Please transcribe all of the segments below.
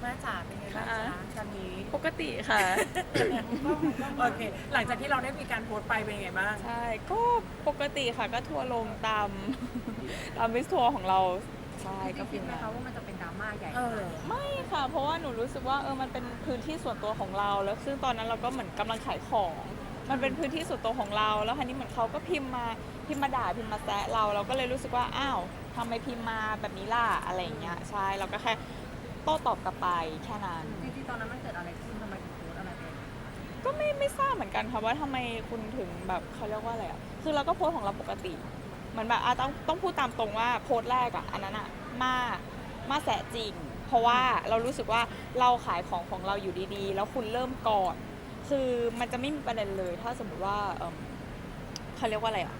อะแม่จ๋าเป็นไงบ้างค่ะจ๊ะตอนนี้ปกติค่ะ โอเค หลังจากที่เราได้มีการโพสต์ไปเป็นยังไงบ้าง ใช่ ก็ปกติค่ะ ก็ทัวร์ลงตาม ตามวิสทัวร์ของเรา ใช่ก็คิฟิดลไหมนั้นคะว่ามันจะเป็นดราม่าใหญ่เออ ไม่ค่ะ เพราะว่าหนูรู้สึกว่าเออ มันเป็นพื้นที่ส่วนตัวของเรา แล้วซึ่งตอนนั้นเราก็เหมือนกำลังขายของ มันเป็นพื้นที่ส่วนตัวของเรา แล้วคันนี้เหมือนเขาก็พิมพ์มาพิมพ์มาด่าพิมพ์มาแซะเรา เราก็เลยรู้สึกว่า อ้าวทำไมพิมพ์มาแบบนี้ล่ะ อะไรอย่างเงี้ย ใช่ เราก็แค่ โต้ตอบกลับไปแค่นั้น จริงๆตอนนั้นมันเกิดอะไรขึ้นทำไมถึงโพสต์อะไรไปก็ไม่ไม่ทราบเหมือนกันค่ะว่าทำไมคุณถึงแบบเขาเรียกว่าอะไรอะ คือเราก็โพสต์ของเราปกติเหมือนแบบอะต้องต้องพูดตามตรงว่าโพสต์แรกอะอันนั้นอะมามาแสะจริง เพราะว่าเรารู้สึกว่าเราขายของของเราอยู่ดีๆ แล้วคุณเริ่มก่อน คือมันจะไม่มีประเด็นเลย ถ้าสมมติว่าเอิ่มเขาเรียกว่าอะไรอะ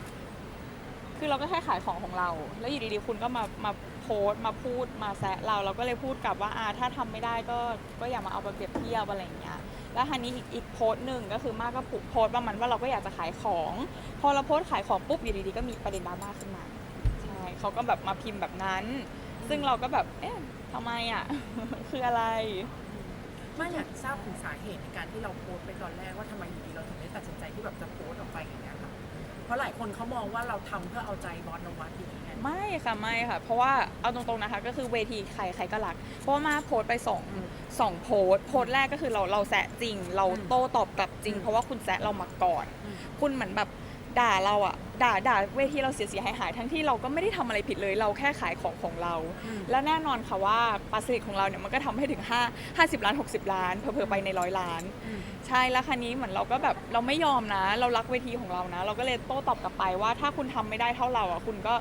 คือเราก็แค่ขายของของเรา แล้วอยู่ดีๆคุณก็มามาโพสต์มาพูดมาแซะเราเราก็เลยพูดกลับว่าอ่าถ้าทำไม่ได้ก็ก็อย่ามาเอาไปเปรียบเทียบอะไรอย่างเงี้ยแล้วทีนี้อีกอีกโพสต์หนึ่งก็คือมากก็โพสต์ประมาณว่าเราก็อยากจะขายของ พอเราโพสต์ขายของปุ๊บอยู่ดีๆก็มีประเด็นดราม่าขึ้นมาใช่เขาก็แบบมาพิมพ์แบบนั้น ซึ่งเราก็แบบเอ๊ะทำไมอะ คืออะไร ไม่อยากทราบถึงสาเหตุในการที่เราโพสต์ไปตอนแรกว่าทำไมอยู่ดีเราถึงได้ตัดสินใจที่แบบจะโพสต์ออกไปอย่างเงี้ยค่ะเพราะหลายคนเขามองว่าเราทำเพื่อเอาใจบอสนวัตอย่างเงี้ยไม่ค่ะไม่ค่ะ เพราะว่าเอาตรงๆนะคะ ก็คือเวทีใครใครก็รัก เพราะว่ามาโพสต์ไปสองอืมสองโพสต์โพสต์แรกก็คือเราเราแซะจริง เราอืมโต้ตอบกลับจริงอืมเพราะว่าคุณแซะเรามาก่อน อืม คุณเหมือนแบบ ด่าเราอะด่าด่าเวทีเราเสียเสียหายหายๆทั้งที่เราก็ไม่ได้ทำอะไรผิดเลยเราแค่ขายของของเรา อืม และแน่นอนค่ะว่าปลาสลิดของเราเนี่ยมันก็ทำให้ถึง5 50 ล้าน 60 ล้านเพิ่ไปในร้อยล้าน อืม ใช่แล้วคันนี้เหมือนเราก็แบบเราไม่ยอมนะ เรารักเวทีของเรานะ เราก็เลยโต้ตอบกลับไปว่าถ้าคุณทำไม่ได้เท่าเราอะคุณก็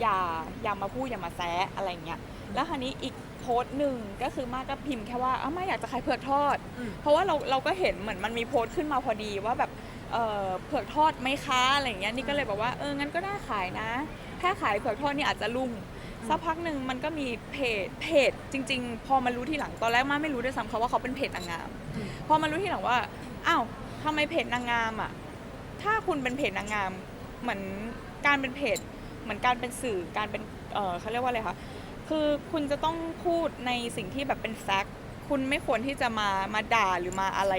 อย่าอย่ามาพูดอย่ามาแซะอะไรเงี้ยแล้วคันนี้อีกโพสต์หนึ่งก็คือมากก็พิมพ์แค่ว่าอ้าวไม่อยากจะขายเผือกทอด อืม เพราะว่าเราเราก็เห็นเหมือนมันมีโพสต์ขึ้นมาพอดีว่าแบบ เอ่อเผือกทอดไหมคะอะไรเงี้ยนี่ก็เลยบอกว่าเอองั้นก็น่าขายนะแค่ขายเผือกทอดนี่อาจจะลุ่งสักพักหนึ่งมันก็มีเพจเพจจริง ๆ พอมารู้ทีหลังตอนแรกมาไม่รู้ด้วยซ้ำเขาว่าเขาเป็นเพจนางงามอืมพอมารู้ทีหลังว่าอ้าวทำไมเพจนางงามอะถ้าคุณเป็นเพจนางงามเหมือนการเป็นเพจเหมือนการเป็นสื่อการเป็นเออเขาเรียกว่าอะไรคะคือคุณจะต้องพูดในสิ่งที่แบบเป็นแฟกต์ คุณไม่ควรที่จะมามาด่าหรือมาอะไร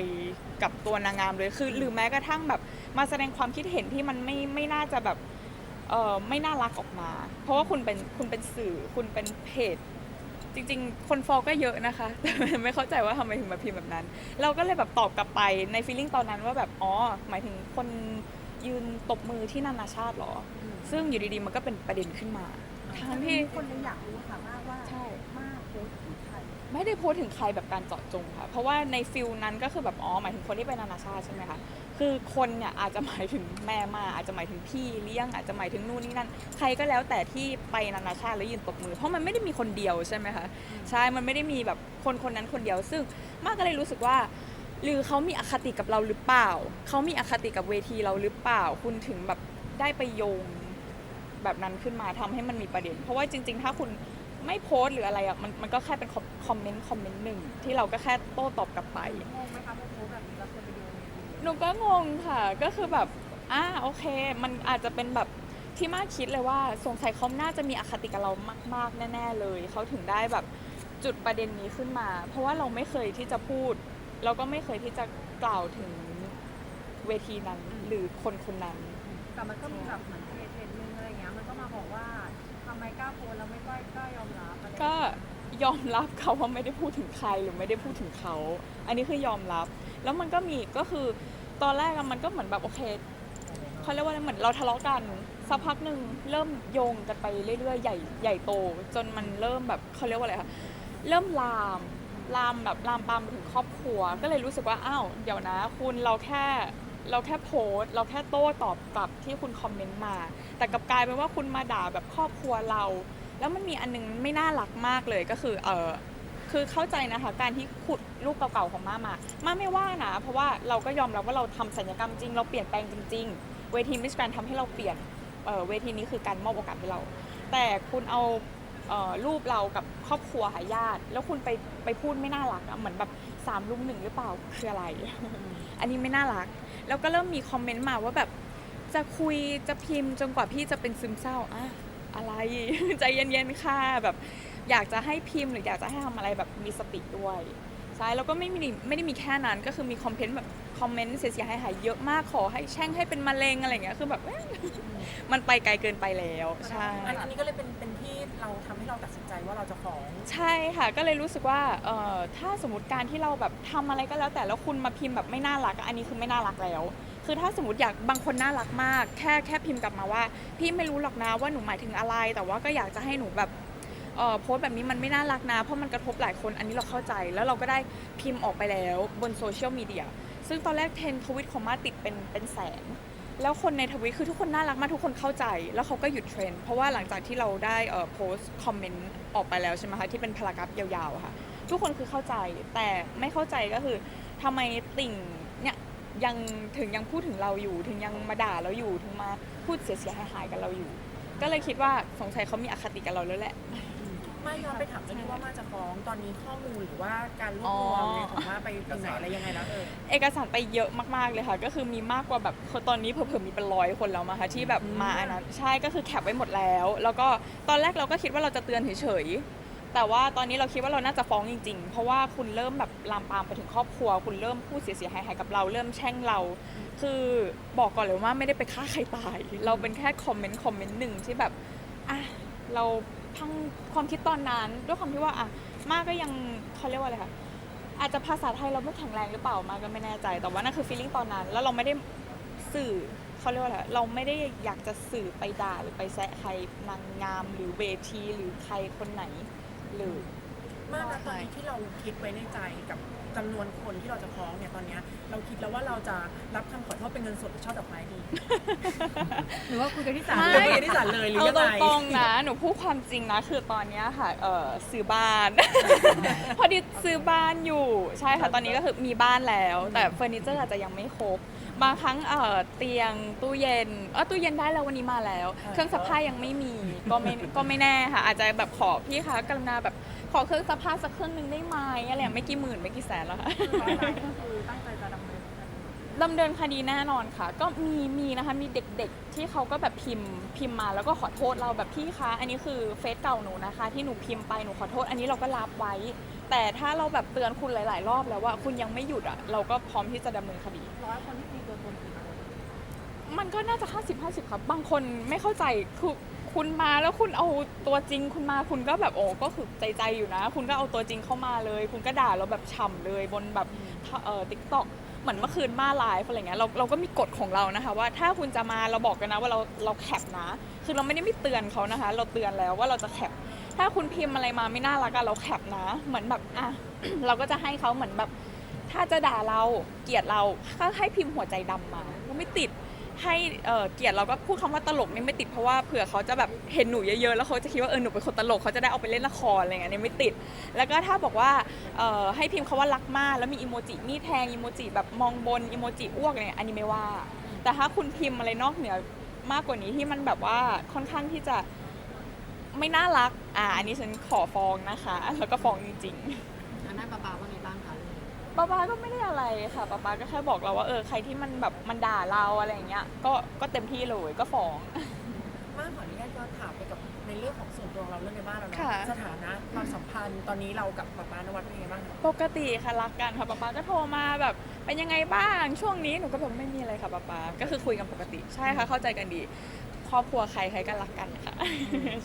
กับตัวนางงามเลยคือ หรือแม้กระทั่งแบบมาแสดงความคิดเห็นที่มันไม่ไม่น่าจะแบบเออไม่น่ารักออกมา เพราะว่าคุณเป็นคุณเป็นสื่อคุณเป็นเพจจริงๆ คนฟอลก็เยอะนะคะ แต่ไม่เข้าใจว่าทำไมถึงมาพิมพ์แบบนั้น เราก็เลยแบบตอบกลับไปในฟีลลิ่งตอนนั้นว่าแบบ อ๋อ หมายถึงคนยืนตบมือที่นานาชาติเหรออืมซึ่งอยู่ดีๆ มันก็เป็นประเด็นขึ้นมา ทั้งที่คนเลยอยากรู้ค่ะมากว่าใช่มาก โพสต์ถึงใครไม่ได้โพสต์ถึงใครแบบการเจาะจงค่ะ เพราะว่าในฟิลนั้นก็คือแบบอ๋อหมายถึงคนที่ไปนานาชาติใช่ไหมคะ คือคนเนี่ยอาจจะหมายถึงแม่มาอาจจะหมายถึงพี่เลี้ยงอาจจะหมายถึงนู่นนี่นั่น ใครก็แล้วแต่ที่ไปนานาชาติแล้วยืนตบมือ เพราะมันไม่ได้มีคนเดียวใช่ไหมคะ ใช่ มันไม่ได้มีแบบคนคนนั้นคนเดียว ซึ่งมากก็เลยรู้สึกว่า หรือเขามีอคติกับเราหรือเปล่า เขามีอคติกับเวทีเราหรือเปล่า คุณถึงแบบได้ไปโยงแบบนั้นขึ้นมาทำให้มันมีประเด็น เพราะว่าจริง ๆ ถ้าคุณ ไม่โพสต์หรืออะไรอะมันมันก็แค่เป็นคอมคอมเมนต์คอมเมนต์หนึ่งที่เราก็แค่โต้ตอบกลับไปงงไหมคะพอโพสต์แบบนี้แล้วคนไปโยงในวีหนูก็งงค่ะ ก็คือแบบอ่าโอเค มันอาจจะเป็นแบบที่มากคิดเลยว่าสงสัยเขาน่าจะมีอคติกับเรามาก ๆ แน่ ๆ เลยเขาถึงได้แบบจุดประเด็นนี้ขึ้นมา เพราะว่าเราไม่เคยที่จะพูด เราก็ไม่เคยที่จะกล่าวถึงเวทีนั้นหรือคนคนนั้น แต่มันก็มีแบบเหมือนเพจเพจนึงอะไรเงี้ยมันก็มาบอกว่าทำไมกล้าโพสต์แล้วไม่กล้ากล้ายอมรับอะไรก็ยอมรับเขาว่าไม่ได้พูดถึงใครหรือไม่ได้พูดถึงเขา อันนี้คือยอมรับ แล้วมันก็มีก็คือตอนแรกอะมันก็เหมือนแบบโอเคเขาเรียกว่าอะไรเหมือนเราทะเลาะกันสักพักหนึ่งเริ่มโยงกันไปเรื่อยๆใหญ่ใหญ่โต จนมันเริ่มแบบเขาเรียกว่าอะไรคะเริ่มลามลามแบบลามปามไปถึงครอบครัว ก็เลยรู้สึกว่าอ้าวเดี๋ยวนะ คุณเราแค่ เราแค่โพสต์เราแค่โต้ตอบกลับที่คุณคอมเมนต์มา แต่กลับกลายเป็นว่าคุณมาด่าแบบครอบครัวเรา แล้วมันมีอันนึงไม่น่ารักมากเลยก็คือเออคือเข้าใจนะคะ การที่ขุดรูปเก่าๆของม่ามาม่าไม่ว่านะ เพราะว่าเราก็ยอมรับว่าเราทำสัญญกรรมจริง เราเปลี่ยนแปลงจริง ๆ เวทีมิสแกรนทำให้เราเปลี่ยนเเวทีนี้คือการมอบโอกาสให้เรา แต่คุณเอาเอ่อรูปเรากับครอบครัวหาญาติ แล้วคุณไปไปพูดไม่น่ารักอะเหมือนแบบ สามลุมหนึ่งหรือเปล่าคืออะไร อันนี้ไม่น่ารัก แล้วก็เริ่มมีคอมเมนต์มาว่าแบบจะคุยจะพิมพ์จนกว่าพี่จะเป็นซึมเศร้าอะอะไร ใจเย็นๆค่ะแบบ อยากจะให้พิมพ์หรืออยากจะให้ทำอะไรแบบมีสติด้วย ใช่แล้วก็ไม่มีไม่ได้มีแค่นั้นก็คือมีคอมเมนต์แบบคอมเมนต์เสียหายหายๆเยอะมากขอให้แช่งให้เป็นมะเร็งอะไรอย่างเงี้ยคือแบบเอ๊ะมันไปไกลเกินไปแล้วใช่อันอันนี้ก็เลยเป็นเป็นที่เราทำให้เราตัดสินใจว่าเราจะฟ้อง ใช่ค่ะก็เลยรู้สึกว่าเอ่อถ้าสมมติการที่เราแบบทำอะไรก็แล้ว แต่แล้วคุณมาพิมพ์แบบไม่น่ารักอะอันนี้คือไม่น่ารักแล้ว คือถ้าสมมติอยากบางคนน่ารักมาก แค่แค่พิมพ์กลับมาว่า พี่ไม่รู้หรอกนะว่าหนูหมายถึงอะไร แต่ว่าก็อยากจะให้หนูแบบ เอ่อโพสต์แบบนี้มันไม่น่ารักนะ เพราะมันกระทบหลายคนอันนี้เราเข้าใจ แล้วเราก็ได้พิมพ์ออกไปแล้วบนโซเชียลมีเดียซึ่งตอนแรกเทรนทวิตของมาติดเป็นเป็นแสน แล้วคนในทวิตคือทุกคนน่ารักมากทุกคนเข้าใจ แล้วเขาก็หยุดเทรนเพราะว่าหลังจากที่เราได้เอ่อโพสต์คอมเมนต์ออกไปแล้วใช่ไหมคะที่เป็นพารากราฟยาวๆค่ะ ทุกคนคือเข้าใจแต่ไม่เข้าใจก็คือทำไมติ่งเนี่ยยังถึงยังพูดถึงเราอยู่ ถึงยังมาด่าเราอยู่ถึงมาพูดเสียหายๆกับเราอยู่ ก็เลยคิดว่าสงสัยเขามีอคติกับเราแล้วแหละ ไม่ย้อนไปถามเรื่องนี้ว่ามาจะฟ้องตอนนี้ข้อมูลหรือว่าการรวบรวมเนี่ยของมาไปถึงไหนอะไรยังไงแล้วเออ เอกสารไปเยอะมากๆเลยค่ะ ก็คือมีมากกว่าแบบตอนนี้เพิ่มๆมีเป็นร้อยคนแล้วมาค่ะที่แบบอืมมาอันนั้นใช่ก็คือแคปไว้หมดแล้ว แล้วก็ตอนแรกเราก็คิดว่าเราจะเตือนเฉยๆแต่ว่าตอนนี้เราคิดว่าเราน่าจะฟ้องจริง ๆ เพราะว่าคุณเริ่มแบบลามปามไปถึงครอบครัว คุณเริ่มพูดเสียหายๆกับเราเริ่มแช่งเรา คือบอกก่อนเลยว่าไม่ได้ไปฆ่าใครตาย เราเป็นแค่คอมเมนต์คอมเมนต์หนึ่งที่แบบอะเรา พังความคิดตอนนั้น ด้วยความที่ว่าอะมากก็ยังเขาเรียกว่าอะไรคะอาจจะภาษาไทยเราไม่แข็งแรงหรือเปล่ามาก็ไม่แน่ใจ แต่ว่านั่นคือฟีลลิ่งตอนนั้น แล้วเราไม่ได้สื่อเขาเรียกว่าอะไรเราไม่ได้อยากจะสื่อไปด่าหรือไปแซะใครนางงามหรือเวทีหรือใครคนไหนหรือ มากนะตอนนี้ที่เราคิดไว้ในใจกับจำนวนคนที่เราจะฟ้องเนี่ยตอนเนี้ยเราคิดแล้วว่าเราจะรับคำขอโทษเป็นเงินสดหรือช่อดอกไม้ดี หรือว่าคุยกันที่ศาลไม่หรือไปที่ศาลเลยหรือเอายังตไงรงๆนะ หนูพูดความจริงนะ คือตอนเนี้ยค่ะเออซื้อบ้าน พอดีซื้อบ้านอยู่ใช่ค่ะตอนนี้ก็คือมีบ้านแล้ว แต่เฟอร์นิเจอร์อาจจะยังไม่ครบบางครั้งเออเตียงตู้เย็นเออตู้เย็นได้แล้ววันนี้มาแล้ว เครื่องซักผ้ายังไม่มีก็ไม่ก็ไม่แน่ค่ะ อาจจะแบบขอพี่คะกรุณาแบบ ขอเครื่องซักผ้าสักเครื่องหนึงได้ไหมอะไรอย่างไม่กี่หมื่นไม่กี่แสนแล้วค่ะก็คือตั้งใจจะดำเนินคดีดำเนินคดีแน่นอนค่ะ ก็มีมีนะคะมีเด็กๆ ที่เขาก็แบบพิมพ์พิมพ์มาแล้วก็ขอโทษเราแบบพี่คะ อันนี้คือเฟซเก่าหนูนะคะ ที่หนูพิมพ์ไปหนูขอโทษ อันนี้เราก็รับไว้ แต่ถ้าเราแบบเตือนคุณหลาย ๆ รอบแล้วว่าคุณยังไม่หยุดอะเราก็พร้อมที่จะดำเนินคดี ร้อยคนที่มีตัวตนกี่คนมันก็น่าจะ 50 50 ครับ บางคนไม่เข้าใจคือ คุณมาแล้วคุณเอาตัวจริงคุณมาคุณก็แบบโอ้ก็คือใจใจอยู่นะ คุณก็เอาตัวจริงเข้ามาเลย คุณก็ด่าเราแบบฉ่ำเลยบนแบบเอ่อทิกตอกเหมือนเมื่อคืนมาไลฟ์อะไรเงี้ยเราเราก็มีกฎของเรานะคะว่าถ้าคุณจะมาเราบอกกันนะว่าเราเราแคปนะ คือเราไม่ได้ไม่เตือนเขานะคะ เราเตือนแล้วว่าเราจะแคปถ้าคุณพิมพ์อะไรมาไม่น่ารักอะเราแคปนะ เหมือนแบบอะเราก็จะให้เขาเหมือนแบบ ถ้าจะด่าเราเกลียดเราก็ให้พิมพ์หัวใจดำมาก็ไม่ติด ให้เอ่อเกียดเราก็พูดคำว่าตลกนี่ไม่ติดเพราะว่าเผื่อเขาจะแบบเห็นหนูเยอะๆแล้วเขาจะคิดว่าเออหนูเป็นคนตลกเขาจะได้เอาไปเล่นละครอะไรเงี้ยนี่ไม่ติด แล้วก็ถ้าบอกว่าเอ่อให้พิมพ์คาว่ารักมากแล้วมีอีโมจิมีดแทงอีโมจิแบบมองบนอีโมจิอ้วกเงี้ยอันนี้ไม่ว่า แต่ถ้าคุณพิมพ์อะไรนอกเหนือมากกว่านี้ที่มันแบบว่าค่อนข้างที่จะไม่น่ารักอ่าอันนี้ฉันขอฟ้องนะคะ แล้วก็ฟ้องจริงๆ อันนั้นปาปา ป๊าป๊าก็ไม่ได้อะไรค่ะป๊าป๊าก็แค่บอกเราว่าเออใครที่มันแบบมันด่าเราอะไรอย่างเงี้ยก็ก็เต็มที่เลยก็ฟ้องมากขออนุญาตย้อนถามไปกับในเรื่องของส่วนตัวเราเรื่องในบ้านเราเนาะค่ะ สถานะความสัมพันธ์ตอนนี้เรากับป๊าป๊านวัดเป็นยังไงบ้างคะปกติค่ะรักกันค่ะป๊าป๊าก็โทรมาแบบเป็นยังไงบ้างช่วงนี้หนูก็แบบไม่มีอะไรค่ะป๊าป๊าก็คือคุยกันปกติใช่ค่ะเข้าใจกันดีค รอบครัวใครใครก็รักกันค่ะ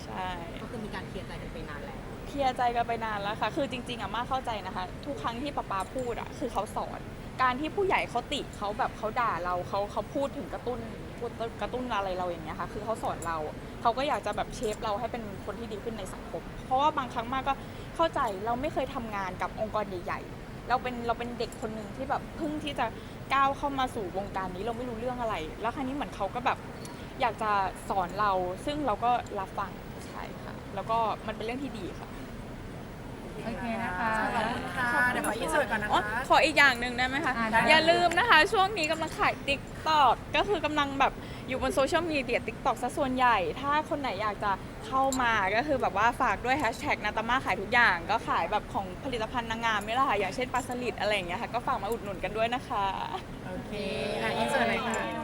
ใช่ ก็คือมีการเคลียร์ใจกันไปนานแล้ว เคลียร์ใจกันไปนานแล้วค่ะ คือจริง ๆอะมาเข้าใจนะคะ ทุกครั้งที่ป๊าป๊าพูดอะคือเขาสอน การที่ผู้ใหญ่เขาติเขาแบบเขาด่าเราเขาเขาพูดถึงกระตุ้นพูดกระตุ้นอะไรเราอย่างเงี้ยค่ะ คือเขาสอนเรา เขาก็อยากจะแบบเชฟเราให้เป็นคนที่ดีขึ้นในสังคม เพราะว่าบางครั้งมากก็เข้าใจเราไม่เคยทำงานกับองค์กรใหญ่ๆ เราเป็นเราเป็นเด็กคนหนึ่งที่แบบเพิ่งที่จะก้าวเข้ามาสู่วงการนี้เราไม่รู้เรื่องอะไร แล้วครั้นี้เหมือนเขาก็แบบ อยากจะสอนเรา ซึ่งเราก็รับฟังใช่ค่ะ แล้วก็มันเป็นเรื่องที่ดีค่ะ โอเคนะคะ ขอบคุณค่ะ เดี๋ยวขออินเสิร์ตก่อนนะอ๋อคะ ขออีกอย่างหนึ่งได้ไหมคะ อ่าได้ อย่าลืมนะคะ ช่วงนี้กำลังขาย t ิ k t o k ก็คือกำลังแบบอยู่บนโซเชียลมีเดีย t ิ k t o k ซะส่วนใหญ่ ถ้าคนไหนอยากจะเข้ามาก็คือแบบว่าฝากด้วยแฮชแท็กนาตามาขายทุกอย่าง ก็ขายแบบของผลิตภัณฑ์นางงามนี่แหละค่ะ อย่างเช่นปลาสลิดอะไรอย่างเงี้ยค่ะ ก็ฝากมาอุดหนุนกันด้วยนะคะ โอเค อะอินเสิร์ตเลยค่ะ